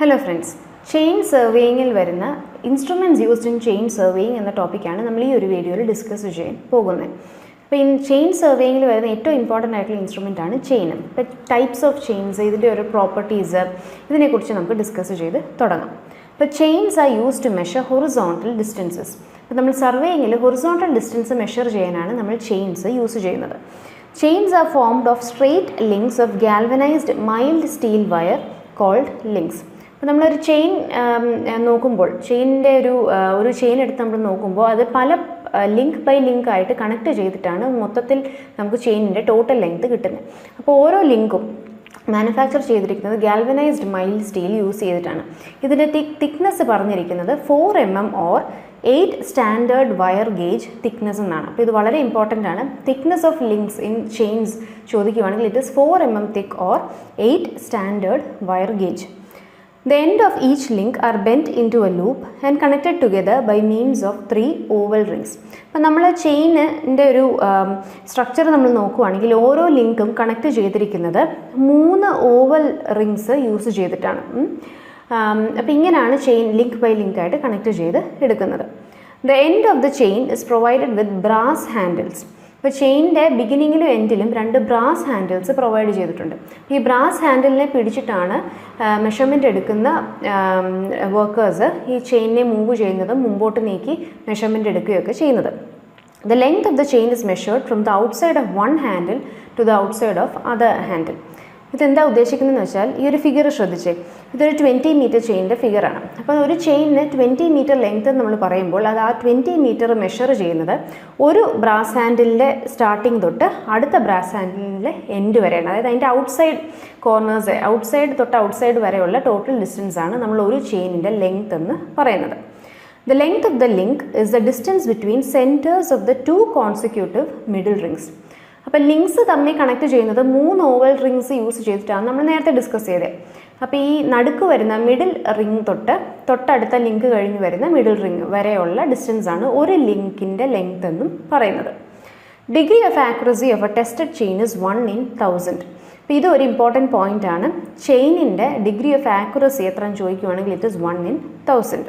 Hello friends chain സർവേയിങ്ങിൽ വരുന്ന instruments used in chain surveying എന്ന ടോപ്പിക്കാണ് നമ്മൾ ഈ ഒരു വീഡിയോയിൽ ഡിസ്കസ് ചെയ്യാൻ പോകുന്നത്. അപ്പോൾ ഇൻ ചെയിൻ സർവേയിങ്ങിൽ വരുന്ന ഏറ്റവും ഇമ്പോർട്ടന്റ് ആയിട്ടുള്ള ഇൻസ്ട്രുമെന്റ് ആണ് ചെയിൻ ഇപ്പോൾ ടൈപ്സ് ഓഫ് ചെയിൻസ് ഇതിന്റെ ഒരു പ്രോപ്പർട്ടീസ് ഇതിനെക്കുറിച്ച് നമുക്ക് ഡിസ്കസ് ചെയ്ത് തുടങ്ങാം. ഇപ്പോൾ chains are use to measure horizontal distances അപ്പോൾ നമ്മൾ സർവേയിങ്ങിൽ ഹൊറിസോണ്ടൽ ഡിസ്റ്റൻസ് മെഷർ ചെയ്യാനാണ് നമ്മൾ ചെയിൻസ് യൂസ് ചെയ്യുന്നത്. Chains are formed of straight links of galvanised mild steel wire called links അപ്പോൾ നമ്മളൊരു ചെയിൻ നോക്കുമ്പോൾ ചെയിനിന്റെ ഒരു ഒരു ചെയിൻ എടുത്ത് നമ്മൾ നോക്കുമ്പോൾ അത് പല ലിങ്ക് ബൈ ലിങ്ക് ആയിട്ട് കണക്ട് ചെയ്തിട്ടാണ് മൊത്തത്തിൽ നമുക്ക് ചെയിനിന്റെ ടോട്ടൽ ലെങ്ത് കിട്ടുന്നത്. അപ്പോൾ ഓരോ ലിങ്കും മാനുഫാക്ചർ ചെയ്തിരിക്കുന്നത് ഗാൽവനൈസ്ഡ് മൈൽഡ് സ്റ്റീൽ യൂസ് ചെയ്തിട്ടാണ്. ഇതിന്റെ തിക് തിക്നെസ് പറഞ്ഞിരിക്കുന്നത് four M M or eight standard wire gauge thickness എന്നാണ്. അപ്പോൾ ഇത് വളരെ ഇമ്പോർട്ടന്റ് ആണ്. Thickness of links in chains ചോദിക്കുകയാണെങ്കിൽ it is four M M thick or eight standard wire gauge. The end of each link are bent into a loop and connected together by means of three oval rings. അപ്പം നമ്മൾ ചെയിനിന്റെ ഒരു structure നമ്മൾ നോക്കുവാണെങ്കിൽ ഓരോ ലിങ്കും connect ചെയ്തിരിക്കുന്നത് മൂന്ന് oval rings use ചെയ്തിട്ടാണ്. അപ്പോൾ ഇങ്ങനെയാണ് ചെയിൻ ലിങ്ക് ബൈ ലിങ്ക് ആയിട്ട് കണക്ട് ചെയ്ത് എടുക്കുന്നത്. The end of the chain is provided with brass handles ഇപ്പോൾ ചെയിനിന്റെ ബിഗിനിങ്ങിലും എൻഡിലും രണ്ട് ബ്രാസ് ഹാൻഡിൽസ് പ്രൊവൈഡ് ചെയ്തിട്ടുണ്ട്. ഈ ബ്രാസ് ഹാൻഡിലിനെ പിടിച്ചിട്ടാണ് മെഷർമെന്റ് എടുക്കുന്ന വർക്കേഴ്സ് ഈ ചെയിനിനെ മൂവ് ചെയ്യുന്നതും മുമ്പോട്ട് നീക്കി മെഷർമെന്റ് എടുക്കുകയൊക്കെ ചെയ്യുന്നത്. The length of the chain is measured from the outside of one handle to the outside of other handle ഇതെന്താ ഉദ്ദേശിക്കുന്നതെന്ന് വെച്ചാൽ ഈ ഒരു ഫിഗർ ശ്രദ്ധിച്ചേ. ഇതൊരു ട്വന്റി മീറ്റർ ചെയിനിന്റെ ഫിഗറാണ് അപ്പോൾ ഒരു ചെയിനിന് ട്വന്റി മീറ്റർ ലെങ്ത് എന്ന് നമ്മൾ പറയുമ്പോൾ അത് ആ ട്വന്റി മീറ്റർ മെഷർ ചെയ്യുന്നത് ഒരു ബ്രാസ് ഹാൻഡിലിന്റെ സ്റ്റാർട്ടിങ് തൊട്ട് അടുത്ത ബ്രാസ് ഹാൻഡിലിന്റെ എൻഡ് വരെയാണ്. അതായത് അതിന്റെ ഔട്ട്സൈഡ് കോർണേഴ്സ് ഔട്ട്സൈഡ് തൊട്ട് ഔട്ട്സൈഡ് വരെയുള്ള ടോട്ടൽ ഡിസ്റ്റൻസ് ആണ് നമ്മൾ ഒരു ചെയിനിന്റെ ലെങ്ത് എന്ന് പറയുന്നത്. The length of the link is the distance between centers of the two consecutive middle rings. അപ്പോൾ ലിങ്ക്സ് തമ്മിൽ കണക്ട് ചെയ്യുന്നത് മൂന്ന് ഓവൽ റിങ്സ് യൂസ് ചെയ്തിട്ടാണ് നമ്മൾ നേരത്തെ ഡിസ്കസ് ചെയ്തത്. അപ്പോൾ ഈ നടുക്ക് വരുന്ന മിഡിൽ റിങ് തൊട്ട് തൊട്ടടുത്ത ലിങ്ക് കഴിഞ്ഞ് വരുന്ന മിഡിൽ റിങ് വരെയുള്ള ഡിസ്റ്റൻസ് ആണ് ഒരു ലിങ്കിന്റെ ലെങ്ത് എന്നും പറയുന്നത്. Degree of accuracy of a tested chain is one in thousand അപ്പോൾ ഇത് ഒരു ഇമ്പോർട്ടന്റ് പോയിന്റ് ആണ്. ചെയിനിന്റെ ഡിഗ്രി ഓഫ് ആക്യുറസി എത്ര ചോദിക്കുവാണെങ്കിൽ it is one in thousand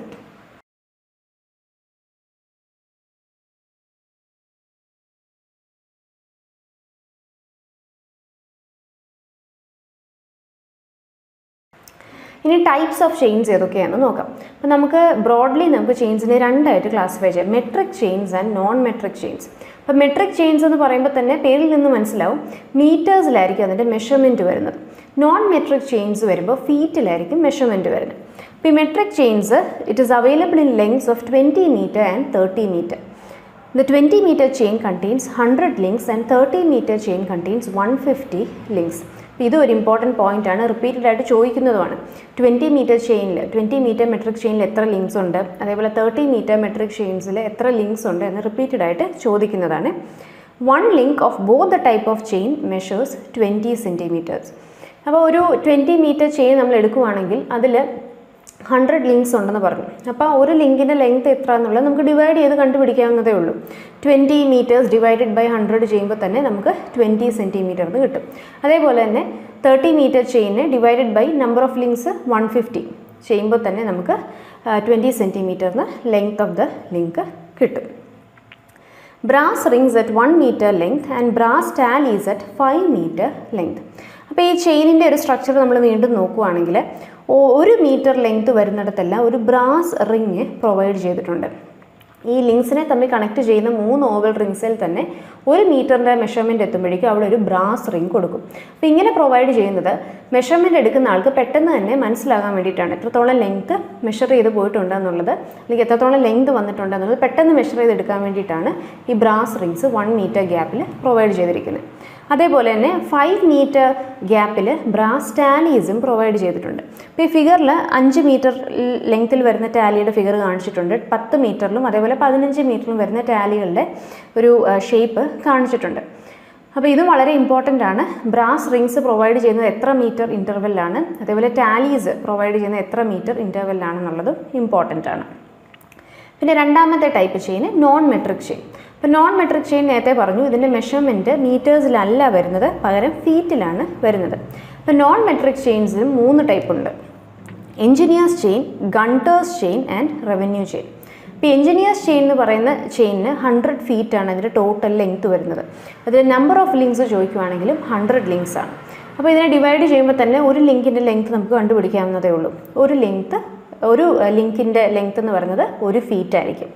ഇനി ടൈപ്സ് ഓഫ് ചെയിൻസ് ഏതൊക്കെയാണെന്ന് നോക്കാം. അപ്പോൾ നമുക്ക് ബ്രോഡ്ലി നമുക്ക് ചെയിൻസിനെ രണ്ടായിട്ട് ക്ലാസിഫൈ ചെയ്യാം. Metric chains and non metric chains അപ്പോൾ മെട്രിക് ചെയിൻസ് എന്ന് പറയുമ്പോൾ തന്നെ പേരിൽ നിന്ന് മനസ്സിലാവും മീറ്റേഴ്സിലായിരിക്കും അതിന്റെ മെഷർമെന്റ് വരുന്നത്. നോൺ മെട്രിക് ചെയിൻസ് വരുമ്പോൾ ഫീറ്റിലായിരിക്കും മെഷർമെന്റ് വരുന്നത്. അപ്പോൾ ഈ metric chains it is available in lengths of twenty metre and thirty metre The 20 meter chain contains 100 links and 30 meter chain contains 150 links. ഇത് ഒരു ഇമ്പോർട്ടന്റ് പോയിന്റ് ആണ്. റിപ്പീറ്റഡ് ആയിട്ട് ചോദിക്കുന്നതുമാണ്. ട്വന്റി മീറ്റർ ചെയിനിൽ ട്വന്റി മീറ്റർ മെട്രിക് ചെയിനിൽ എത്ര links ഉണ്ട്? അതേപോലെ തേർട്ടി മീറ്റർ മെട്രിക് ചെയിൻസിൽ എത്ര ലിങ്ക്സ് ഉണ്ട് എന്ന് റിപ്പീറ്റഡ് ആയിട്ട് ചോദിക്കുന്നതാണ്. One link of both the type of chain measures twenty centimetres അപ്പോൾ ഒരു ട്വന്റി മീറ്റർ ചെയിൻ നമ്മൾ എടുക്കുവാണെങ്കിൽ അതിൽ ഹൺഡ്രഡ് ലിങ്ക്സ് ഉണ്ടെന്ന് പറഞ്ഞു. അപ്പോൾ ഒരു ലിങ്കിന്റെ ലെങ്ത് എത്ര എന്നുള്ളത് നമുക്ക് ഡിവൈഡ് ചെയ്ത് കണ്ടുപിടിക്കാവുന്നതേ ഉള്ളൂ. Twenty metres divided by hundred ചെയ്യുമ്പോൾ തന്നെ നമുക്ക് ട്വന്റി സെന്റിമീറ്റർ എന്ന് കിട്ടും. അതേപോലെ തന്നെ thirty metre ചെയിന് divided by number of links one fifty ചെയ്യുമ്പോൾ തന്നെ നമുക്ക് ട്വന്റി സെന്റിമീറ്ററിന് ലെങ്ത് ഓഫ് ദ ലിങ്ക് കിട്ടും. Brass rings at one metre length and brass tallies at five metre length അപ്പോൾ ഈ ചെയിനിന്റെ ഒരു സ്ട്രക്ചർ നമ്മൾ വീണ്ടും നോക്കുവാണെങ്കിൽ ഓ- ഒരു മീറ്റർ ലെങ്ത് വരുന്നിടത്തെല്ലാം ഒരു ബ്രാസ് റിങ് പ്രൊവൈഡ് ചെയ്തിട്ടുണ്ട്. ഈ ലിങ്ക്സിനെ തമ്മിൽ കണക്ട് ചെയ്യുന്ന മൂന്ന് ഓവൽ റിങ്സിൽ തന്നെ ഒരു മീറ്ററിന്റെ മെഷർമെന്റ് എത്തുമ്പോഴേക്കും അവിടെ ഒരു ബ്രാസ് റിങ് കൊടുക്കും. അപ്പോൾ ഇങ്ങനെ പ്രൊവൈഡ് ചെയ്യുന്നത് മെഷർമെന്റ് എടുക്കുന്ന ആൾക്ക് പെട്ടെന്ന് തന്നെ മനസ്സിലാകാൻ വേണ്ടിയിട്ടാണ്. എത്രത്തോളം ലെങ്ത് മെഷർ ചെയ്ത് പോയിട്ടുണ്ട് എന്നുള്ളത് അല്ലെങ്കിൽ എത്രത്തോളം ലെങ്ത് വന്നിട്ടുണ്ട് എന്നുള്ളത് പെട്ടെന്ന് മെഷർ ചെയ്തെടുക്കാൻ വേണ്ടിയിട്ടാണ് ഈ ബ്രാസ് റിങ്സ് വൺ മീറ്റർ ഗ്യാപ്പിൽ പ്രൊവൈഡ് ചെയ്തിരിക്കുന്നത്. അതേപോലെ തന്നെ ഫൈവ് മീറ്റർ ഗ്യാപ്പിൽ ബ്രാസ് ടാലീസും പ്രൊവൈഡ് ചെയ്തിട്ടുണ്ട്. അപ്പോൾ ഈ ഫിഗറിൽ അഞ്ച് മീറ്റർ ലെങ്ത്തിൽ വരുന്ന ടാലിയുടെ ഫിഗർ കാണിച്ചിട്ടുണ്ട്. പത്ത് മീറ്ററിലും അതേപോലെ പതിനഞ്ച് മീറ്ററിലും വരുന്ന ടാലികളുടെ ഒരു ഷേപ്പ് കാണിച്ചിട്ടുണ്ട്. അപ്പോൾ ഇതും വളരെ ഇമ്പോർട്ടന്റ് ആണ്. ബ്രാസ് റിങ്സ് പ്രൊവൈഡ് ചെയ്യുന്നത് എത്ര മീറ്റർ ഇന്റർവെല്ലാണ് അതേപോലെ ടാലീസ് പ്രൊവൈഡ് ചെയ്യുന്നത് എത്ര മീറ്റർ ഇന്റർവെല്ലാണെന്നുള്ളതും ഇമ്പോർട്ടന്റ് ആണ്. പിന്നെ രണ്ടാമത്തെ type chain non metric chain ഇപ്പോൾ നോൺ മെട്രിക് ചെയിൻ നേരത്തെ പറഞ്ഞു ഇതിന്റെ മെഷർമെന്റ് മീറ്റേഴ്സിലല്ല വരുന്നത് പകരം ഫീറ്റിലാണ് വരുന്നത്. അപ്പോൾ നോൺ മെട്രിക് ചെയിൻസിലും മൂന്ന് ടൈപ്പ് ഉണ്ട്. Engineers chain Gunter's chain and revenue chain ഇപ്പോൾ എഞ്ചിനീയേഴ്സ് ചെയിൻ എന്ന് പറയുന്ന ചെയിനിന് ഹൺഡ്രഡ് ഫീറ്റ് ആണ് അതിന്റെ ടോട്ടൽ ലെങ്ത് വരുന്നത്. അതിൽ നമ്പർ ഓഫ് ലിങ്ക്സ് ചോദിക്കുവാണെങ്കിലും ഹൺഡ്രഡ് ലിങ്ക്സ് ആണ്. അപ്പോൾ ഇതിനെ ഡിവൈഡ് ചെയ്യുമ്പോൾ തന്നെ ഒരു ലിങ്കിന്റെ ലെങ്ത് നമുക്ക് കണ്ടുപിടിക്കാവുന്നതേ ഉള്ളൂ. ഒരു ലെങ്ത് ഒരു ലിങ്കിന്റെ ലെങ്ത് എന്ന് പറയുന്നത് ഒരു ഫീറ്റ് ആയിരിക്കും.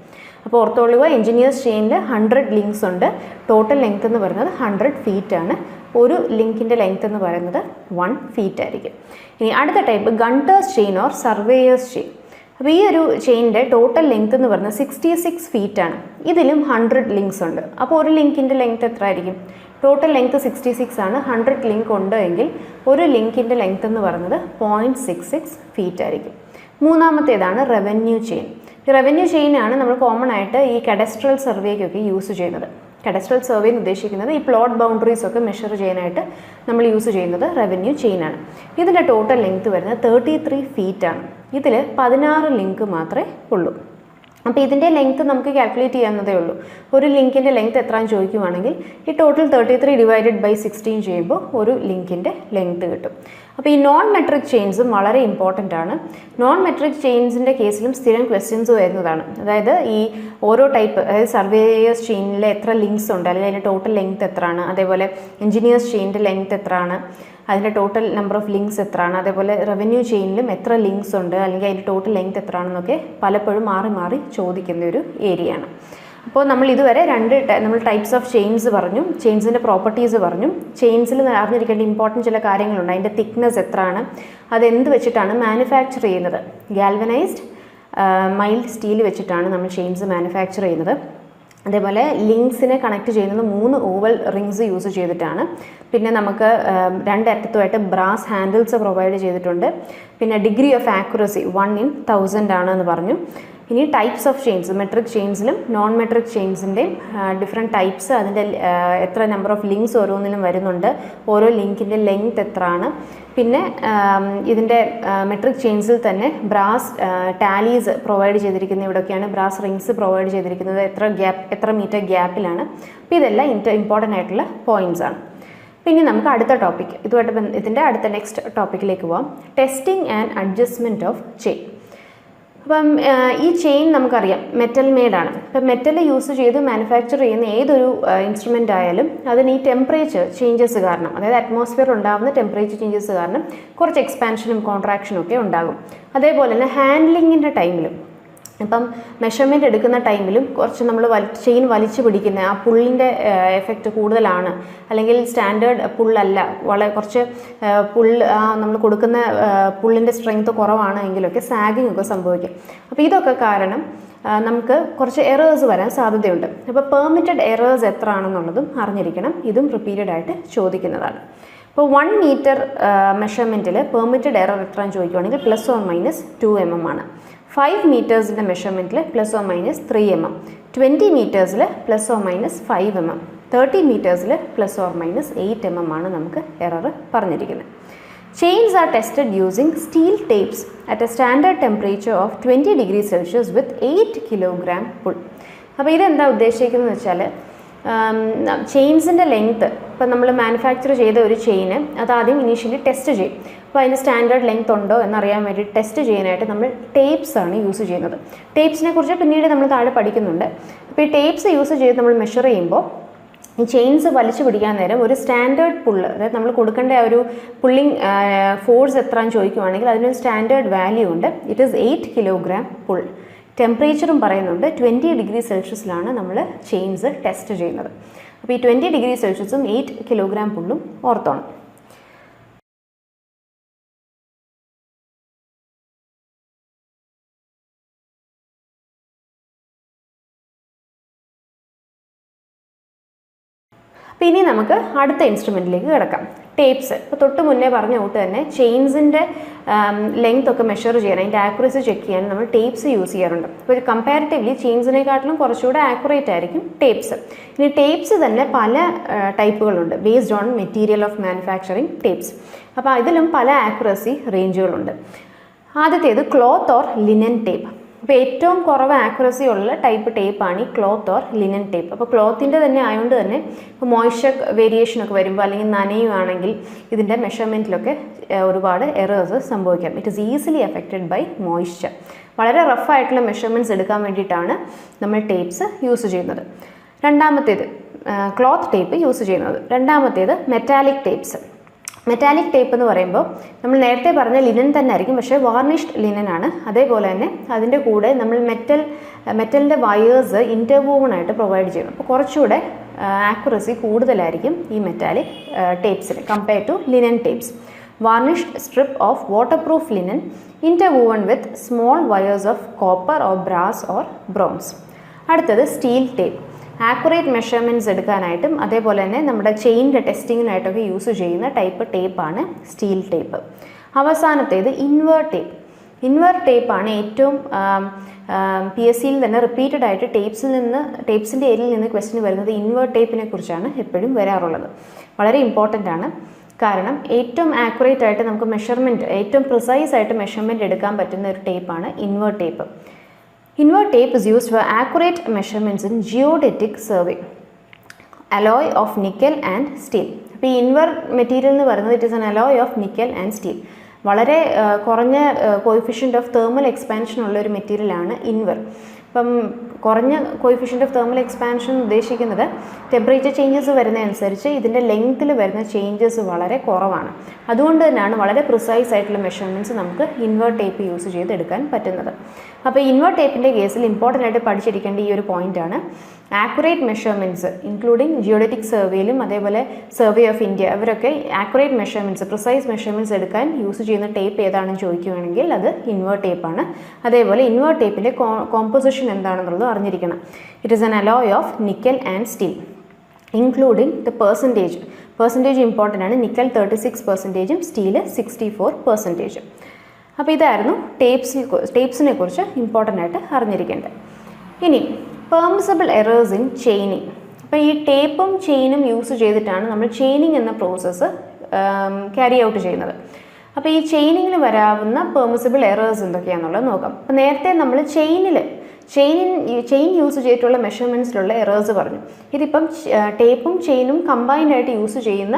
അപ്പോൾ ഓർത്തോളുക എഞ്ചിനീയേഴ്സ് ചെയിനിൽ ഹൺഡ്രഡ് ലിങ്ക്സ് ഉണ്ട്. ടോട്ടൽ ലെങ്ത് എന്ന് പറയുന്നത് ഹൺഡ്രഡ് ഫീറ്റ് ആണ്. ഒരു ലിങ്കിന്റെ ലെങ്ത് എന്ന് പറയുന്നത് വൺ ഫീറ്റ് ആയിരിക്കും. ഇനി അടുത്ത type Gunter's chain or surveyors chain അപ്പോൾ ഈ ഒരു ചെയിനിന്റെ ടോട്ടൽ ലെങ്ത് എന്ന് പറയുന്നത് സിക്സ്റ്റി സിക്സ് ഫീറ്റ് ആണ്. ഇതിലും ഹൺഡ്രഡ് ലിങ്ക്സ് ഉണ്ട്. അപ്പോൾ ഒരു ലിങ്കിന്റെ ലെങ്ത് എത്ര ആയിരിക്കും ടോട്ടൽ ലെങ്ത് സിക്സ്റ്റി സിക്സ് ആണ്. ഹൺഡ്രഡ് ലിങ്ക് ഉണ്ട് എങ്കിൽ ഒരു ലിങ്കിന്റെ ലെങ്ത് എന്ന് പറയുന്നത് പോയിന്റ് സിക്സ് സിക്സ് ഫീറ്റ് ആയിരിക്കും. മൂന്നാമത്തേതാണ് റവന്യൂ ചെയിൻ റവന്യൂ ചെയിനാണ് നമ്മൾ കോമൺ ആയിട്ട് ഈ കഡസ്ട്രൽ സർവേക്കൊക്കെ യൂസ് ചെയ്യുന്നത്. കഡസ്ട്രൽ സർവേ എന്ന് ഉദ്ദേശിക്കുന്നത് ഈ പ്ലോട്ട് ബൗണ്ടറീസ് ഒക്കെ മെഷർ ചെയ്യാനായിട്ട് നമ്മൾ യൂസ് ചെയ്യുന്നത് റവന്യൂ ചെയിനാണ് ഇതിന്റെ ടോട്ടൽ ലെങ്ത് വരുന്നത് തേർട്ടി ത്രീ ഫീറ്റാണ് ഇതിൽ പതിനാറ് ലിങ്ക് മാത്രമേ ഉള്ളൂ. അപ്പോൾ ഇതിന്റെ ലെങ്ത് നമുക്ക് കാൽക്കുലേറ്റ് ചെയ്യാവുന്നതേ ഉള്ളൂ. ഒരു ലിങ്കിന്റെ ലെങ്ത് എത്രയാണെന്ന് ചോദിക്കുവാണെങ്കിൽ ഈ total thirty three divided by sixteen ചെയ്യുമ്പോൾ ഒരു ലിങ്കിന്റെ ലെങ്ത് കിട്ടും. അപ്പോൾ ഈ നോൺ മെട്രിക് ചെയിൻസും വളരെ ഇമ്പോർട്ടന്റ് ആണ്. നോൺ മെട്രിക് ചെയിൻസിന്റെ കേസിലും സ്ഥിരം ക്വസ്റ്റ്യൻസ് വരുന്നതാണ്. അതായത് ഈ ഓരോ ടൈപ്പ് അതായത് സർവേയേഴ്സ് ചെയിനിൽ എത്ര ലിങ്ക്സ് ഉണ്ട് അല്ലെങ്കിൽ അതിന്റെ ടോട്ടൽ ലെങ്ത് എത്രയാണ് അതേപോലെ എഞ്ചിനീയേഴ്സ് ചെയിനിന്റെ ലെങ്ത് എത്രയാണ് അതിന്റെ ടോട്ടൽ നമ്പർ ഓഫ് ലിങ്ക്സ് എത്രയാണ്? അതേപോലെ റവന്യൂ ചെയിനിലും എത്ര ലിങ്ക്സ് ഉണ്ട്? അല്ലെങ്കിൽ അതിന്റെ ടോട്ടൽ ലെങ്ത് എത്രയാണെന്നൊക്കെ പലപ്പോഴും മാറി മാറി ചോദിക്കുന്ന ഒരു ഏരിയയാണ് അപ്പോൾ നമ്മൾ ഇതുവരെ രണ്ട് നമ്മൾ ടൈപ്സ് ഓഫ് ചെയിൻസ് പറഞ്ഞു ചെയിൻസിന്റെ പ്രോപ്പർട്ടീസ് പറഞ്ഞു. ചെയിൻസിൽ അറിഞ്ഞിരിക്കേണ്ട ഇമ്പോർട്ടന്റ് ചില കാര്യങ്ങളുണ്ട്. അതിന്റെ തിക്നെസ് എത്രയാണ്? അതെന്ത് വെച്ചിട്ടാണ് മാനുഫാക്ചർ ചെയ്യുന്നത്? ഗാൽവനൈസ്ഡ് മൈൽഡ് സ്റ്റീൽ വെച്ചിട്ടാണ് നമ്മൾ ചെയിൻസ് മാനുഫാക്ചർ ചെയ്യുന്നത്. അതേപോലെ ലിങ്ക്സിനെ കണക്ട് ചെയ്യുന്നത് മൂന്ന് ഓവൽ റിങ്സ് യൂസ് ചെയ്തിട്ടാണ്. പിന്നെ നമുക്ക് രണ്ടറ്റത്തുമായിട്ട് ബ്രാസ് ഹാൻഡിൽസ് പ്രൊവൈഡ് ചെയ്തിട്ടുണ്ട്. പിന്നെ degree of accuracy one in thousand ആണ് എന്ന് പറഞ്ഞു. ഇനി ടൈപ്സ് ഓഫ് ചെയിൻസ് മെട്രിക് ചെയിൻസിലും നോൺ മെട്രിക് ചെയിൻസിന്റെയും ഡിഫറെന്റ് ടൈപ്സ് അതിന്റെ എത്ര നമ്പർ ഓഫ് ലിങ്ക്സ് ഓരോന്നിലും വരുന്നുണ്ട്. ഓരോ ലിങ്കിന്റെ ലെങ്ത് എത്രയാണ്. പിന്നെ ഇതിന്റെ മെട്രിക് ചെയിൻസിൽ തന്നെ ബ്രാസ് ടാലീസ് പ്രൊവൈഡ് ചെയ്തിരിക്കുന്ന ഇവിടെയൊക്കെയാണ്. ബ്രാസ് റിങ്സ് പ്രൊവൈഡ് ചെയ്തിരിക്കുന്നത്. എത്ര ഗ്യാപ്പ് എത്ര മീറ്റർ ഗ്യാപ്പിലാണ് അപ്പോൾ ഇതെല്ലാം ഇമ്പോർട്ടന്റ് ആയിട്ടുള്ള പോയിന്റ്സ് ആണ്. പിന്നെ നമുക്ക് അടുത്ത ടോപ്പിക് ഇതുമായിട്ട് ഇതിന്റെ അടുത്ത നെക്സ്റ്റ് ടോപ്പിക്കിലേക്ക് പോവാം. Testing and adjustment of chain അപ്പം ഈ ചെയിൻ നമുക്കറിയാം മെറ്റൽ മെയ്ഡാണ് ഇപ്പം മെറ്റൽ യൂസ് ചെയ്ത് മാനുഫാക്ചർ ചെയ്യുന്ന ഏതൊരു ഇൻസ്ട്രുമെന്റ് ആയാലും അതിന് ഈ ടെമ്പറേച്ചർ ചേഞ്ചസ് കാരണം അതായത് അറ്റ്മോസ്ഫിയർ ഉണ്ടാകുന്ന ടെമ്പറേച്ചർ ചേഞ്ചസ് കാരണം കുറച്ച് എക്സ്പാൻഷനും കോൺട്രാക്ഷനും ഒക്കെ ഉണ്ടാകും. അതേപോലെ തന്നെ ഹാൻഡ്ലിങ്ങിന്റെ ടൈമിലും ഇപ്പം മെഷർമെന്റ് എടുക്കുന്ന ടൈമിലും കുറച്ച് നമ്മൾ വലി ചെയിൻ വലിച്ചു പിടിക്കുന്ന ആ പുള്ളിന്റെ എഫക്റ്റ് കൂടുതലാണ്. അല്ലെങ്കിൽ സ്റ്റാൻഡേർഡ് പുള്ളല്ല വളരെ കുറച്ച് പുള്ള് നമ്മൾ കൊടുക്കുന്ന പുള്ളിന്റെ സ്ട്രെങ്ത് കുറവാണ് എങ്കിലൊക്കെ സാഗിങ് ഒക്കെ സംഭവിക്കും. അപ്പോൾ ഇതൊക്കെ കാരണം നമുക്ക് കുറച്ച് എറേഴ്സ് വരാൻ സാധ്യതയുണ്ട്. അപ്പോൾ പെർമിറ്റഡ് എറേഴ്സ് എത്ര ആണെന്നുള്ളതും അറിഞ്ഞിരിക്കണം. ഇതും റിപ്പീറ്റഡ് ആയിട്ട് ചോദിക്കുന്നതാണ്. ഇപ്പോൾ വൺ മീറ്റർ മെഷർമെന്റിൽ പെർമിറ്റഡ് എറർ എത്രയാണെന്ന് ചോദിക്കുവാണെങ്കിൽ plus or minus two M M ആണ്. ഫൈവ് മീറ്റേഴ്സിന്റെ മെഷർമെന്റിൽ plus or minus three M M twenty മീറ്റേഴ്സിൽ plus or minus five M M thirty മീറ്റേഴ്സിൽ plus or minus eight M M ആണ് നമുക്ക് error പറഞ്ഞിരിക്കുന്നത്. Chains are tested using steel tapes at a standard temperature of twenty degree Celsius with eight kilogram pull അപ്പോൾ ഇതെന്താ ഉദ്ദേശിക്കുന്നത് വെച്ചാൽ ചെയിൻസിന്റെ length ഇപ്പം നമ്മൾ manufacture ചെയ്ത ഒരു ചെയിന് അത് ആദ്യം ഇനീഷ്യലി ടെസ്റ്റ് ചെയ്യും. അപ്പോൾ അതിന് സ്റ്റാൻഡേർഡ് ലെങ്ത് ഉണ്ടോ എന്നറിയാൻ വേണ്ടി ടെസ്റ്റ് ചെയ്യാനായിട്ട് നമ്മൾ ടേപ്സ് ആണ് യൂസ് ചെയ്യുന്നത്. ടേപ്സിനെ കുറിച്ച് പിന്നീട് നമ്മൾ താഴെ പഠിക്കുന്നുണ്ട്. അപ്പോൾ ഈ ടേപ്സ് യൂസ് ചെയ്ത് നമ്മൾ മെഷർ ചെയ്യുമ്പോൾ ഈ ചെയിൻസ് വലിച്ചു പിടിക്കാൻ നേരം ഒരു സ്റ്റാൻഡേർഡ് പുള്ള് അതായത് നമ്മൾ കൊടുക്കേണ്ട ഒരു പുള്ളിങ് ഫോഴ്സ് എത്രയാണെന്ന് ചോദിക്കുവാണെങ്കിൽ അതിനൊരു സ്റ്റാൻഡേർഡ് വാല്യൂ ഉണ്ട്. It is eight kilogram pull ടെമ്പറേച്ചറും പറയുന്നുണ്ട്. ട്വന്റി ഡിഗ്രി സെൽഷ്യസിലാണ് നമ്മൾ ചെയിൻസ് ടെസ്റ്റ് ചെയ്യുന്നത്. അപ്പോൾ ഈ ട്വന്റി ഡിഗ്രി സെൽഷ്യസും എയ്റ്റ് കിലോഗ്രാം പുള്ളും ഓർത്തോണം. ഇനി നമുക്ക് അടുത്ത ഇൻസ്ട്രുമെന്റിലേക്ക് കിടക്കാം. ടേപ്സ് ഇപ്പോൾ തൊട്ട് മുന്നേ പറഞ്ഞ കൂട്ട് തന്നെ ചെയിൻസിന്റെ ലെങ്ത് ഒക്കെ മെഷർ ചെയ്യാൻ അതിന്റെ ആക്യുറസി ചെക്ക് ചെയ്യാൻ നമ്മൾ ടേപ്സ് യൂസ് ചെയ്യാറുണ്ട്. അപ്പോൾ കമ്പാരിറ്റീവ്ലി ചെയിൻസിനെക്കാട്ടിലും കുറച്ചുകൂടെ ആക്യുറേറ്റ് ആയിരിക്കും ടേപ്സ് ഇനി ടേപ്സ് തന്നെ പല ടൈപ്പുകളുണ്ട് based on material of manufacturing tapes അപ്പോൾ ഇതിലും പല ആക്യുറസി റേഞ്ചുകളുണ്ട് ആദ്യത്തേത് ക്ലോത്ത് ഓർ ലിനൻ ടേപ്പ് അപ്പോൾ ഏറ്റവും കുറവ് ആക്യുറസി ഉള്ള ടൈപ്പ് ടേപ്പാണ് ഈ ക്ലോത്ത് ഓർ ലിനൻ ടേപ്പ് അപ്പോൾ ക്ലോത്തിന്റെ തന്നെ ആയതുകൊണ്ട് തന്നെ ഇപ്പോൾ മോയ്സ്ചർ വേരിയേഷനൊക്കെ വരുമ്പോൾ അല്ലെങ്കിൽ നനയുവാണെങ്കിൽ ഇതിന്റെ മെഷർമെന്റിലൊക്കെ ഒരുപാട് എറേഴ്സ് സംഭവിക്കാം. It is easily affected by moisture വളരെ റഫായിട്ടുള്ള മെഷർമെന്റ്സ് എടുക്കാൻ വേണ്ടിയിട്ടാണ് നമ്മൾ ടേപ്സ് യൂസ് ചെയ്യുന്നത്. രണ്ടാമത്തേത് ക്ലോത്ത് ടേപ്പ് യൂസ് ചെയ്യുന്നത്. രണ്ടാമത്തേത് മെറ്റാലിക് ടേപ്സ് മെറ്റാലിക് ടേപ്പ് എന്ന് പറയുമ്പോൾ നമ്മൾ നേരത്തെ പറഞ്ഞ ലിനൻ തന്നെ ആയിരിക്കും പക്ഷേ വാർണിഷ്ഡ് ലിനൻ ആണ്. അതേപോലെ തന്നെ അതിന്റെ കൂടെ നമ്മൾ മെറ്റൽ മെറ്റലിന്റെ വയേഴ്സ് ഇന്റർവോവണായിട്ട് പ്രൊവൈഡ് ചെയ്യും. അപ്പോൾ കുറച്ചുകൂടെ ആക്യുറസി കൂടുതലായിരിക്കും ഈ metallic ടേപ്സിന് compare to linen tapes varnished strip of water proof linen interwoven with small wires of copper or brass or bronze അടുത്തത് സ്റ്റീൽ ടേപ്പ് ആക്യുറേറ്റ് മെഷർമെന്റ്സ് എടുക്കാനായിട്ടും അതേപോലെ തന്നെ നമ്മുടെ ചെയിന്റെ ടെസ്റ്റിങ്ങിനായിട്ടൊക്കെ യൂസ് ചെയ്യുന്ന ടൈപ്പ് ടേപ്പാണ് സ്റ്റീൽ ടേപ്പ് അവസാനത്തേത് ഇൻവേർട്ട് ടേപ്പ് ഇൻവേർട്ട് ടേപ്പാണ് ഏറ്റവും പി എസ് സിയിൽ തന്നെ റിപ്പീറ്റഡ് ആയിട്ട് ടേപ്സിൽ നിന്ന് ടേപ്സിന്റെ ഏരിയയിൽ നിന്ന് ക്വസ്റ്റ്യൻ വരുന്നത് ഇൻവേർട്ട് ടേപ്പിനെ കുറിച്ചാണ് എപ്പോഴും വരാറുള്ളത്. വളരെ ഇമ്പോർട്ടന്റ് ആണ്. കാരണം ഏറ്റവും ആക്യുറേറ്റ് ആയിട്ട് നമുക്ക് മെഷർമെന്റ് ഏറ്റവും പ്രിസൈസ് ആയിട്ട് മെഷർമെന്റ് എടുക്കാൻ പറ്റുന്ന ഒരു ടേപ്പാണ് invert tape Invert tape is used for accurate measurements in geodetic survey. Alloy of nickel and steel. അപ്പോൾ ഈ ഇൻവർ മെറ്റീരിയൽ എന്ന് പറയുന്നത് it is an alloy of nickel and steel വളരെ കുറഞ്ഞ കോയിഫിഷ്യന്റ് ഓഫ് തേർമൽ എക്സ്പാൻഷൻ ഉള്ള ഒരു മെറ്റീരിയലാണ് ഇൻവർ അപ്പം കുറഞ്ഞ കോയിഫിഷ്യന്റ് ഓഫ് തെർമൽ എക്സ്പാൻഷൻ ഉദ്ദേശിക്കുന്നത് ടെമ്പറേച്ചർ ചേഞ്ചസ് വരുന്നതനുസരിച്ച് ഇതിന്റെ ലെങ്ത്തിൽ വരുന്ന ചേഞ്ചസ് വളരെ കുറവാണ്. അതുകൊണ്ട് തന്നെയാണ് വളരെ പ്രിസൈസ് ആയിട്ടുള്ള മെഷർമെന്റ്സ് നമുക്ക് ഇൻവേർട്ട് ടേപ്പ് യൂസ് ചെയ്ത് എടുക്കാൻ പറ്റുന്നത്. അപ്പോൾ ഇൻവേർട്ട് ടേപ്പിന്റെ കേസിൽ ഇമ്പോർട്ടന്റ് ആയിട്ട് പഠിച്ചിരിക്കേണ്ട ഈ ഒരു പോയിന്റാണ് ആക്യുറേറ്റ് മെഷർമെന്റ്സ് ഇൻക്ലൂഡിങ് ജിയോഡറ്റിക് സർവേയിലും അതേപോലെ സർവേ ഓഫ് ഇന്ത്യ അവരൊക്കെ ആക്യുറേറ്റ് മെഷർമെന്റ്സ് പ്രിസൈസ് മെഷർമെന്റ്സ് എടുക്കാൻ യൂസ് ചെയ്യുന്ന ടേപ്പ് ഏതാണെന്ന് ചോദിക്കുകയാണെങ്കിൽ അത് ഇൻവേർട്ട് ടേപ്പാണ് അതേപോലെ ഇൻവേർട്ട് ടേപ്പിന്റെ കോമ്പോസിഷൻ എന്താണെന്നുള്ളത് അറിഞ്ഞിരിക്കണം. It is an alloy of nickel and steel including the percentage percentage important ആണ്. നിക്കൽ തേർട്ടി സിക്സ് പെർസെന്റേജും സ്റ്റീൽ സിക്സ്റ്റി ഫോർ പെർസെന്റേജും അപ്പോൾ ഇതായിരുന്നു ടേപ്സിനെ ടേപ്സിനെ കുറിച്ച് ഇമ്പോർട്ടന്റ് ആയിട്ട് അറിഞ്ഞിരിക്കേണ്ടത്. ഇനി പെർമിസബിൾ എറേഴ്സ് ഇൻ ചെയിനിങ് അപ്പോൾ ഈ ടേപ്പും ചെയിനും യൂസ് ചെയ്തിട്ടാണ് നമ്മൾ ചെയിനിങ് എന്ന പ്രോസസ്സ് ക്യാരി ഔട്ട് ചെയ്യുന്നത്. അപ്പോൾ ഈ ചെയിനിങ്ങിൽ വരാവുന്ന പെർമിസിബിൾ എറേഴ്സ് എന്തൊക്കെയാണെന്നുള്ളത് നോക്കാം. അപ്പോൾ നേരത്തെ നമ്മൾ ചെയിനിൽ ചെയിനിൻ ചെയിൻ യൂസ് ചെയ്തിട്ടുള്ള മെഷർമെന്റ്സിലുള്ള എറേഴ്സ് പറഞ്ഞു. ഇതിപ്പം ടേപ്പും ചെയിനും കമ്പൈൻഡ് ആയിട്ട് യൂസ് ചെയ്യുന്ന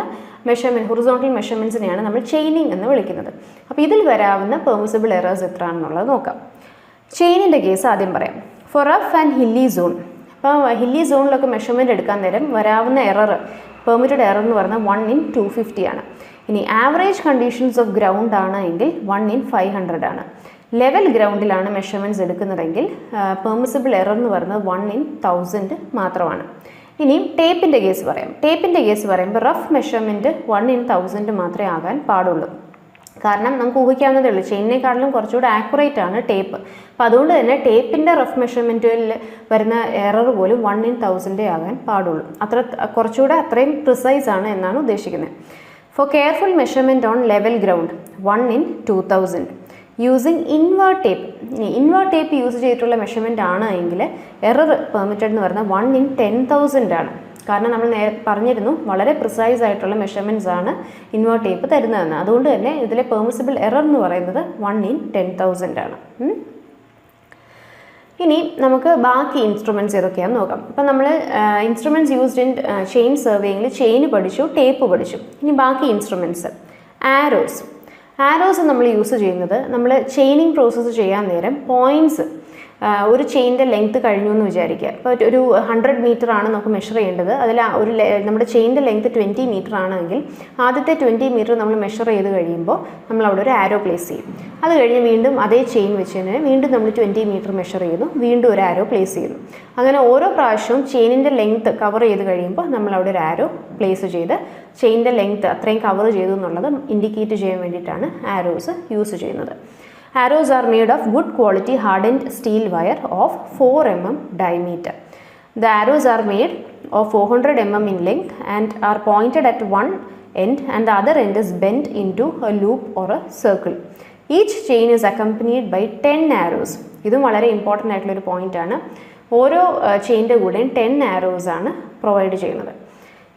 മെഷർമെന്റ് ഹൊറിസോണ്ടൽ മെഷർമെന്റ്സിനെയാണ് നമ്മൾ ചെയിനിങ് എന്ന് വിളിക്കുന്നത്. അപ്പോൾ ഇതിൽ വരാവുന്ന പെർമിസിബിൾ എറേഴ്സ് എത്രയാണെന്നുള്ളത് നോക്കാം. ചെയിനിന്റെ കേസ് ആദ്യം പറയാം. For rough and hilly zone അപ്പോൾ ഹില്ലി സോണിലൊക്കെ മെഷർമെന്റ് എടുക്കാൻ നേരം വരാവുന്ന എറർ പെർമിറ്റഡ് എറർ എന്ന് പറഞ്ഞാൽ വൺ ഇൻ ടു ഫിഫ്റ്റി ആണ്. ഇനി ആവറേജ് കണ്ടീഷൻസ് ഓഫ് ഗ്രൗണ്ട് ആണ് എങ്കിൽ വൺ ഇൻ ഫൈവ് ഹൺഡ്രഡ് ആണ്. ലെവൽ ഗ്രൗണ്ടിലാണ് മെഷർമെന്റ്സ് എടുക്കുന്നതെങ്കിൽ പെർമിസിബിൾ എറർ എന്ന് പറയുന്നത് വൺ ഇൻ തൗസൻഡ് മാത്രമാണ്. ഇനി ടേപ്പിന്റെ കേസ് പറയാം. ടേപ്പിന്റെ കേസ് പറയുമ്പോൾ rough measurement one in thousand മാത്രമേ ആകാൻ പാടുള്ളൂ. കാരണം നമുക്ക് ഊഹിക്കാവുന്നതേ ഉള്ളൂ. ചെയിനേക്കാളിലും കുറച്ചുകൂടി ആക്യുറേറ്റ് ആണ് ടേപ്പ് അപ്പോൾ അതുകൊണ്ട് തന്നെ ടേപ്പിന്റെ റഫ് മെഷർമെന്റിൽ വരുന്ന എറർ പോലും വൺ ഇൻ തൗസൻഡേ ആകാൻ പാടുള്ളൂ. അത്ര കുറച്ചുകൂടെ അത്രയും പ്രിസൈസ് ആണ് എന്നാണ് ഉദ്ദേശിക്കുന്നത്. For careful measurement on level ground one in two thousand using invert tape invert tape use ചെയ്തിട്ടുള്ള മെഷർമെന്റ് ആണ് എങ്കിൽ എറർ പെർമിറ്റഡ് എന്ന് പറയുന്നത് വൺ ഇൻ ടെൻ തൗസൻഡ് ആണ്. കാരണം നമ്മൾ നേരെ പറഞ്ഞിരുന്നു വളരെ പ്രിസൈസ് ആയിട്ടുള്ള മെഷർമെന്റ്സ് ആണ് ഇൻവേർട്ട് ടേപ്പ് തരുന്നതെന്ന്. അതുകൊണ്ട് തന്നെ ഇതിലെ പെർമിസിബിൾ എറർ എന്ന് പറയുന്നത് വൺ ഇൻ ടെൻ തൗസൻഡ് ആണ്. ഇനി നമുക്ക് ബാക്കി ഇൻസ്ട്രുമെന്റ്സ് ഏതൊക്കെയാണെന്ന് നോക്കാം. അപ്പം നമ്മൾ ഇൻസ്ട്രുമെന്റ്സ് യൂസ്ഡ് ഇൻ ചെയിൻ സർവേയിൽ ചെയിൻ പഠിച്ചു ടേപ്പ് പഠിച്ചു. ഇനി ബാക്കി ഇൻസ്ട്രുമെന്റ്സ് ആരോസ് ആരോസ് നമ്മൾ യൂസ് ചെയ്യുന്നത്. നമ്മൾ ചെയിനിങ് പ്രോസസ്സ് ചെയ്യാൻ നേരം പോയിന്റ്സ് ഒരു ചെയിന്റെ ലെങ്ത് കഴിഞ്ഞു എന്ന് വിചാരിക്കുക. ഇപ്പോൾ ഒരു ഹൺഡ്രഡ് മീറ്റർ ആണ് നമുക്ക് മെഷർ ചെയ്യേണ്ടത്. അതിൽ ഒരു നമ്മുടെ ചെയിന്റെ ലെങ്ത് ട്വന്റി മീറ്റർ ആണെങ്കിൽ ആദ്യത്തെ ട്വന്റി മീറ്റർ നമ്മൾ മെഷർ ചെയ്ത് കഴിയുമ്പോൾ നമ്മൾ അവിടെ ഒരു ആരോ പ്ലേസ് ചെയ്യും. അത് കഴിഞ്ഞ് വീണ്ടും അതേ ചെയിൻ വെച്ച് തന്നെ വീണ്ടും നമ്മൾ ട്വന്റി മീറ്റർ മെഷർ ചെയ്യുന്നു. വീണ്ടും ഒരു ആരോ പ്ലേസ് ചെയ്യുന്നു. അങ്ങനെ ഓരോ പ്രാവശ്യവും ചെയിനിന്റെ ലെങ്ത് കവർ ചെയ്ത് കഴിയുമ്പോൾ നമ്മൾ അവിടെ ഒരു ആരോ പ്ലേസ് ചെയ്ത് ചെയിന്റെ ലെങ്ത് അത്രയും കവർ ചെയ്തു എന്നുള്ളത് ഇൻഡിക്കേറ്റ് ചെയ്യാൻ വേണ്ടിയിട്ടാണ് ആരോസ് യൂസ് ചെയ്യുന്നത് Arrows are made of good quality hardened steel wire of 4 mm diameter. The arrows are made of 400 mm in length and are pointed at one end and the other end is bent into a loop or a circle. Each chain is accompanied by 10 arrows. ഇതും വളരെ important ആയിട്ടുള്ളൊരു point ആണ് ഓരോ ചെയിന്റെ കൂടെയും ten arrows ആണ് provide ചെയ്യുന്നത്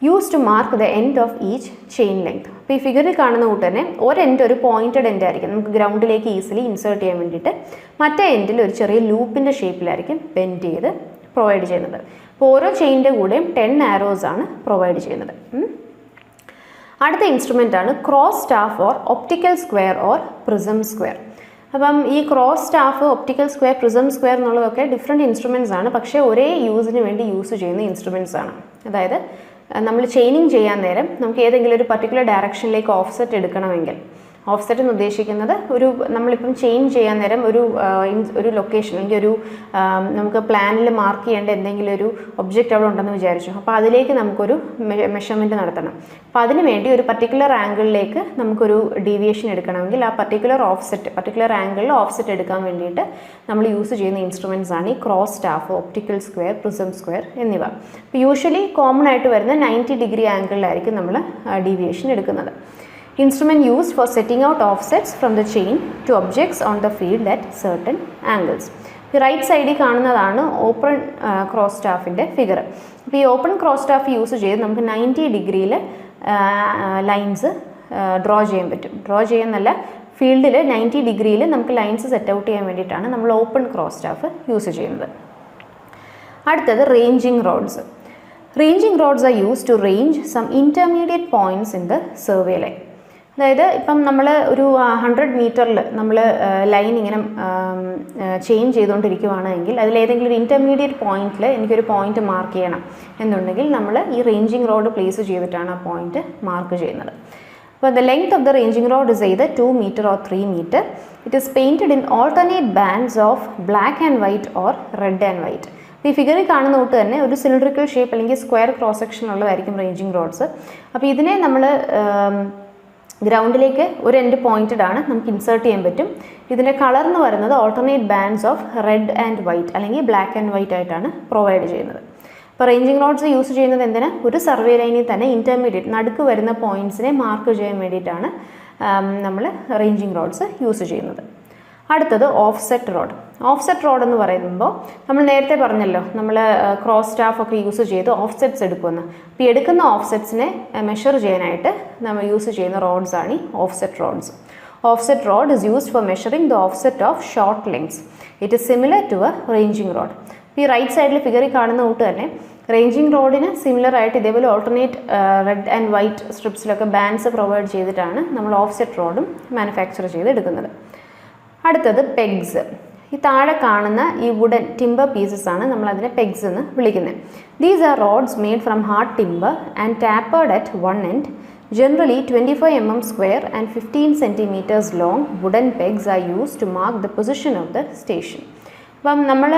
use to mark the end of each chain length അപ്പോൾ ഈ ഫിഗറിൽ കാണുന്ന കൂട്ട് തന്നെ ഒരു എൻഡ് ഒരു പോയിന്റഡ് എൻഡ് ആയിരിക്കും. നമുക്ക് ഗ്രൗണ്ടിലേക്ക് ഈസിലി ഇൻസേർട്ട് ചെയ്യാൻ വേണ്ടിയിട്ട് മറ്റേ എൻഡിൽ ഒരു ചെറിയ ലൂപ്പിന്റെ ഷേപ്പിലായിരിക്കും ബെൻഡ് ചെയ്ത് പ്രൊവൈഡ് ചെയ്യുന്നത്. അപ്പോൾ ഓരോ ചെയിന്റെ കൂടെയും ടെൻ ആരോസ് ആണ് പ്രൊവൈഡ് ചെയ്യുന്നത്. അടുത്ത ഇൻസ്ട്രുമെന്റ് ആണ് cross staff or optical square or prism square അപ്പം ഈ cross staff optical square prism square എന്നുള്ളതൊക്കെ ഡിഫറെന്റ് ഇൻസ്ട്രുമെന്റ്സ് ആണ്. പക്ഷേ ഒരേ യൂസിന് വേണ്ടി യൂസ് ചെയ്യുന്ന ഇൻസ്ട്രുമെന്റ്സ് ആണ്. അതായത് നമ്മൾ ചെയിനിങ് ചെയ്യാൻ നേരം നമുക്ക് ഏതെങ്കിലും ഒരു പർട്ടിക്കുലർ ഡയറക്ഷനിലേക്ക് ഓഫ്സെറ്റ് എടുക്കണമെങ്കിൽ ഓഫ്സെറ്റ് എന്ന് ഉദ്ദേശിക്കുന്നത് ഒരു നമ്മളിപ്പം ചേഞ്ച് ചെയ്യാൻ നേരം ഒരു ഒരു ലൊക്കേഷൻ അല്ലെങ്കിൽ ഒരു നമുക്ക് പ്ലാനിൽ മാർക്ക് ചെയ്യേണ്ട എന്തെങ്കിലും ഒരു ഒബ്ജക്റ്റ് അവിടെ ഉണ്ടെന്ന് വിചാരിച്ചു. അപ്പോൾ അതിലേക്ക് നമുക്കൊരു മെഷർമെന്റ് നടത്തണം. അപ്പോൾ അതിന് വേണ്ടി ഒരു പർട്ടിക്കുലർ ആംഗിളിലേക്ക് നമുക്കൊരു ഡീവിയേഷൻ എടുക്കണമെങ്കിൽ ആ പർട്ടിക്കുലർ ഓഫ്സെറ്റ് പർട്ടിക്കുലർ ആംഗിളിൽ ഓഫ്സെറ്റ് എടുക്കാൻ വേണ്ടിയിട്ട് നമ്മൾ യൂസ് ചെയ്യുന്ന ഇൻസ്ട്രുമെന്റ്സ് ആണ് ഈ cross staff optical square prism square എന്നിവ. അപ്പോൾ യൂഷ്വലി കോമൺ ആയിട്ട് വരുന്ന നയന്റി ഡിഗ്രി ആംഗിളിലായിരിക്കും നമ്മൾ ഡീവിയേഷൻ എടുക്കുന്നത്. Instrument used for setting out offsets from the chain to objects on the field at certain angles. Right സൈഡിൽ കാണുന്നതാണ് ഓപ്പൺ ക്രോസ് സ്റ്റാഫിന്റെ ഫിഗർ അപ്പോൾ ഈ ഓപ്പൺ ക്രോസ് സ്റ്റാഫ് യൂസ് ചെയ്ത് നമുക്ക് നയന്റി ഡിഗ്രിയിൽ ലൈൻസ് ഡ്രോ ചെയ്യാൻ പറ്റും. ഡ്രോ ചെയ്യുന്നല്ല ഫീൽഡിൽ നയന്റി ഡിഗ്രിയിൽ നമുക്ക് ലൈൻസ് സെറ്റ് ഔട്ട് ചെയ്യാൻ വേണ്ടിയിട്ടാണ് നമ്മൾ ഓപ്പൺ ക്രോസ് സ്റ്റാഫ് യൂസ് ചെയ്യുന്നത്. അടുത്തത് ranging rods ranging rods are use to range some intermediate points in the survey line അതായത് ഇപ്പം നമ്മൾ ഒരു ഹൺഡ്രഡ് മീറ്ററിൽ നമ്മൾ ലൈൻ ഇങ്ങനെ ചേഞ്ച് ചെയ്തുകൊണ്ടിരിക്കുകയാണെങ്കിൽ അതിലേതെങ്കിലും ഒരു ഇന്റർമീഡിയറ്റ് പോയിന്റിൽ എനിക്കൊരു പോയിന്റ് മാർക്ക് ചെയ്യണം എന്നുണ്ടെങ്കിൽ നമ്മൾ ഈ റേഞ്ചിങ് റോഡ് പ്ലേസ് ചെയ്തിട്ടാണ് ആ പോയിന്റ് മാർക്ക് ചെയ്യുന്നത്. അപ്പോൾ the length of the ranging rod ചെയ്ത് two 2 or three 3 it is painted in alternate bands of black and white or red and white ഈ ഫിഗറിൽ കാണുന്ന തൊട്ട് തന്നെ ഒരു സിലിണ്ടറിക്കൽ ഷേപ്പ് അല്ലെങ്കിൽ സ്ക്വയർ ക്രോസ് സെക്ഷൻ ഉള്ളതായിരിക്കും റേഞ്ചിങ് റോഡ്സ് അപ്പോൾ ഇതിനെ നമ്മൾ ഗ്രൗണ്ടിലേക്ക് ഒരു എൻഡ് പോയിന്റഡ് ആണ് നമുക്ക് ഇൻസേർട്ട് ചെയ്യാൻ പറ്റും. ഇതിന്റെ കളർ എന്ന് പറയുന്നത് alternate bands of red and white അല്ലെങ്കിൽ ബ്ലാക്ക് ആൻഡ് വൈറ്റ് ആയിട്ടാണ് പ്രൊവൈഡ് ചെയ്യുന്നത്. അപ്പോൾ റേഞ്ചിങ് റോഡ്സ് യൂസ് ചെയ്യുന്നത് എന്തിനാ? ഒരു സർവേ ലൈനിൽ തന്നെ ഇന്റർമീഡിയറ്റ് നടുക്ക് വരുന്ന പോയിന്റ്സിനെ മാർക്ക് ചെയ്യാൻ വേണ്ടിയിട്ടാണ് നമ്മൾ റേഞ്ചിങ് റോഡ്സ് യൂസ് ചെയ്യുന്നത്. അടുത്തത് ഓഫ്സെറ്റ് റോഡ് ഓഫ്സെറ്റ് റോഡ് എന്ന് പറയുമ്പോൾ നമ്മൾ നേരത്തെ പറഞ്ഞല്ലോ നമ്മൾ ക്രോസ് സ്റ്റാഫ് ഒക്കെ യൂസ് ചെയ്ത് ഓഫ്സെറ്റ്സ് എടുക്കുമെന്ന്. അപ്പോൾ എടുക്കുന്ന ഓഫ്സെറ്റ്സിനെ മെഷർ ചെയ്യാനായിട്ട് നമ്മൾ യൂസ് ചെയ്യുന്ന റോഡ്സ് ആണ് ഈ offset rods offset rod is used for measuring the offset of short lengths it is similar to a ranging rod ഈ റൈറ്റ് സൈഡിൽ ഫിഗറിൽ കാണുന്ന കൂട്ട് തന്നെ റേഞ്ചിങ് റോഡിന് സിമിലർ ആയിട്ട് ഇതേപോലെ ഓൾട്ടർനേറ്റ് റെഡ് ആൻഡ് വൈറ്റ് സ്ട്രിപ്സിലൊക്കെ ബാൻസ് പ്രൊവൈഡ് ചെയ്തിട്ടാണ് നമ്മൾ ഓഫ്സെറ്റ് റോഡും മാനുഫാക്ചർ ചെയ്ത് എടുക്കുന്നത്. അടുത്തത് പെഗ്സ് ഈ താഴെ കാണുന്ന ഈ വുഡൻ ടിമ്പർ പീസസ് ആണ് നമ്മൾ അതിനെ പെഗ്സ് എന്ന് വിളിക്കുന്നത്. These are rods made from hard timber and tapered at one end generally twenty five M M square and fifteen centimetres long wooden pegs are use to mark the position of the station അപ്പം നമ്മൾ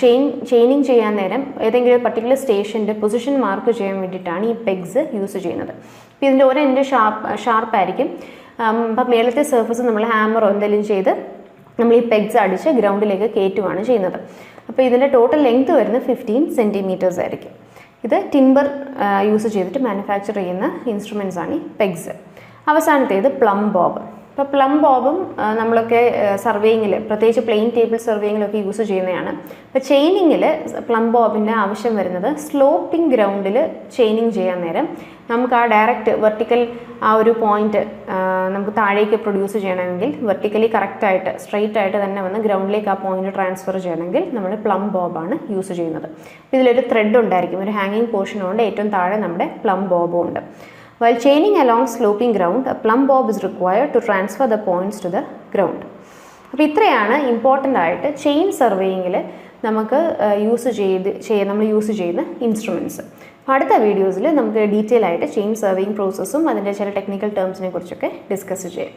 chain chaining ചെയ്യാൻ നേരം ഏതെങ്കിലും particular സ്റ്റേഷന്റെ position mark ചെയ്യാൻ വേണ്ടിയിട്ടാണ് ഈ pegs use ചെയ്യുന്നത്. അപ്പോൾ ഇതിന്റെ ഒരു എൻഡ് ഷാർപ്പ് ഷാർപ്പായിരിക്കും അപ്പം മേലത്തെ സർഫസ് നമ്മൾ ഹാമറോ എന്തെങ്കിലും ചെയ്ത് നമ്മൾ ഈ പെഗ്സ് അടിച്ച് ഗ്രൗണ്ടിലേക്ക് കയറ്റുകയാണ് ചെയ്യുന്നത്. അപ്പോൾ ഇതിന്റെ ടോട്ടൽ ലെങ്ത് വരുന്നത് ഫിഫ്റ്റീൻ സെന്റിമീറ്റേഴ്സ് ആയിരിക്കും. ഇത് ടിമ്പർ യൂസ് ചെയ്തിട്ട് മാനുഫാക്ചർ ചെയ്യുന്ന ഇൻസ്ട്രുമെൻസ് ആണ് ഈ പെഗ്സ് അവസാനത്തേത് പ്ലം ബോബ് ഇപ്പോൾ പ്ലം ബോബും നമ്മളൊക്കെ സർവേയിങ്ങിൽ പ്രത്യേകിച്ച് പ്ലെയിൻ ടേബിൾ സർവേയിങ്ങിലൊക്കെ യൂസ് ചെയ്യുന്നതാണ്. അപ്പോൾ ചെയിനിങ്ങിൽ പ്ലം ബോബിന്റെ ആവശ്യം വരുന്നത് സ്ലോപ്പിംഗ് ഗ്രൗണ്ടിൽ ചെയിനിങ് ചെയ്യാൻ നേരം നമുക്ക് ആ ഡയറക്റ്റ് വെർട്ടിക്കൽ ആ ഒരു പോയിന്റ് നമുക്ക് താഴേക്ക് പ്രൊഡ്യൂസ് ചെയ്യണമെങ്കിൽ വെർട്ടിക്കലി കറക്റ്റായിട്ട് സ്ട്രെയിറ്റ് ആയിട്ട് തന്നെ വന്ന് ഗ്രൗണ്ടിലേക്ക് ആ പോയിന്റ് ട്രാൻസ്ഫർ ചെയ്യണമെങ്കിൽ നമ്മൾ പ്ലം ബോബാണ് യൂസ് ചെയ്യുന്നത്. ഇതിലൊരു ത്രെഡ് ഉണ്ടായിരിക്കും. ഒരു ഹാങ്ങിങ് പോർഷൻ ഉണ്ട്. ഏറ്റവും താഴെ നമ്മുടെ പ്ലം ബോബും ഉണ്ട്. While chaining along sloping ground plumb bob bob is to transfer the points to the ground. അപ്പോൾ ഇത്രയാണ് ഇമ്പോർട്ടന്റ് ആയിട്ട് ചെയിൻ സർവേയിങ്ങിൽ നമുക്ക് യൂസ് ചെയ്ത് നമ്മൾ യൂസ് ചെയ്യുന്ന ഇൻസ്ട്രുമെന്റ്സ് അടുത്ത വീഡിയോസിൽ നമുക്ക് ഡീറ്റെയിൽ ആയിട്ട് ചെയിൻ സർവേയിങ് പ്രോസസ്സും അതിന്റെ ചില ടെക്നിക്കൽ ടേംസിനെ കുറിച്ചൊക്കെ ഡിസ്കസ് ചെയ്യാം.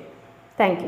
താങ്ക്